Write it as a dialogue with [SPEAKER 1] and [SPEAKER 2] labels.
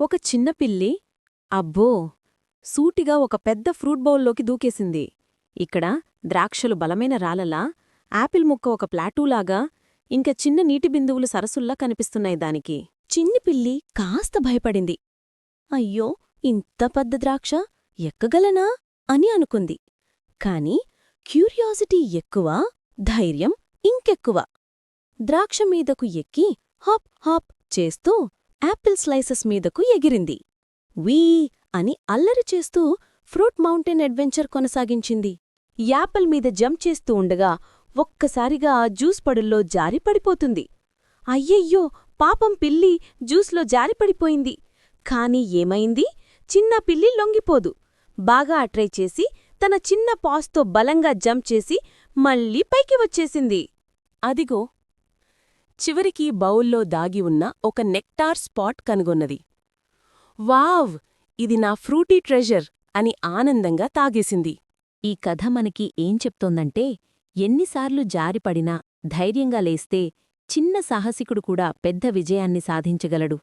[SPEAKER 1] ఒక చిన్న పిల్లి అబ్బో! సూటిగా ఒక పెద్ద ఫ్రూట్ బౌల్లోకి దూకేసింది. ఇక్కడ ద్రాక్షలు బలమైన రాలలా యాపిల్ ముక్క ఒక ప్లాటూలాగా ఇంక చిన్న నీటి బిందువులు సరసుల్లా కనిపిస్తున్నాయి దానికి. చిన్ని పిల్లి కాస్త భయపడింది. అయ్యో! ఇంత పెద్ద ద్రాక్ష ఎక్కగలనా? అని అనుకుంది. కాని క్యూరియాసిటీ ఎక్కువ ధైర్యం ఇంకెక్కువ. ద్రాక్ష మీదకు ఎక్కి హాప్ హాప్ చేస్తూ యాపిల్ స్లైసెస్ మీదకు ఎగిరింది. వీ అని అల్లరి చేస్తూ ఫ్రూట్ మౌంటైన్ అడ్వెంచర్ కొనసాగించింది. యాపిల్ మీద జంప్ చేస్తూ ఉండగా ఒక్కసారిగా జ్యూస్ పడుల్లో జారిపడిపోతుంది అయ్యయ్యో పాపం పిల్లి జ్యూస్లో జారిపడిపోయింది కాని ఏమైంది? చిన్న పిల్లి లొంగిపోదు. బాగా అట్రై చేసి తన చిన్న పాస్తో బలంగా జంప్ చేసి మళ్ళీ పైకి వచ్చేసింది. అదిగో చివరికి బౌల్లో దాగి ఉన్న ఒక నెక్టార్ స్పాట్ కనుగొన్నది. వావ్! ఇది నా ఫ్రూటీ ట్రెజర్ అని ఆనందంగా తాగేసింది.
[SPEAKER 2] ఈ కథ మనకి ఏం చెప్తోందంటే ఎన్నిసార్లు జారిపడినా ధైర్యంగా లేస్తే చిన్న సాహసికుడు కూడా పెద్ద విజయాన్ని సాధించగలడు.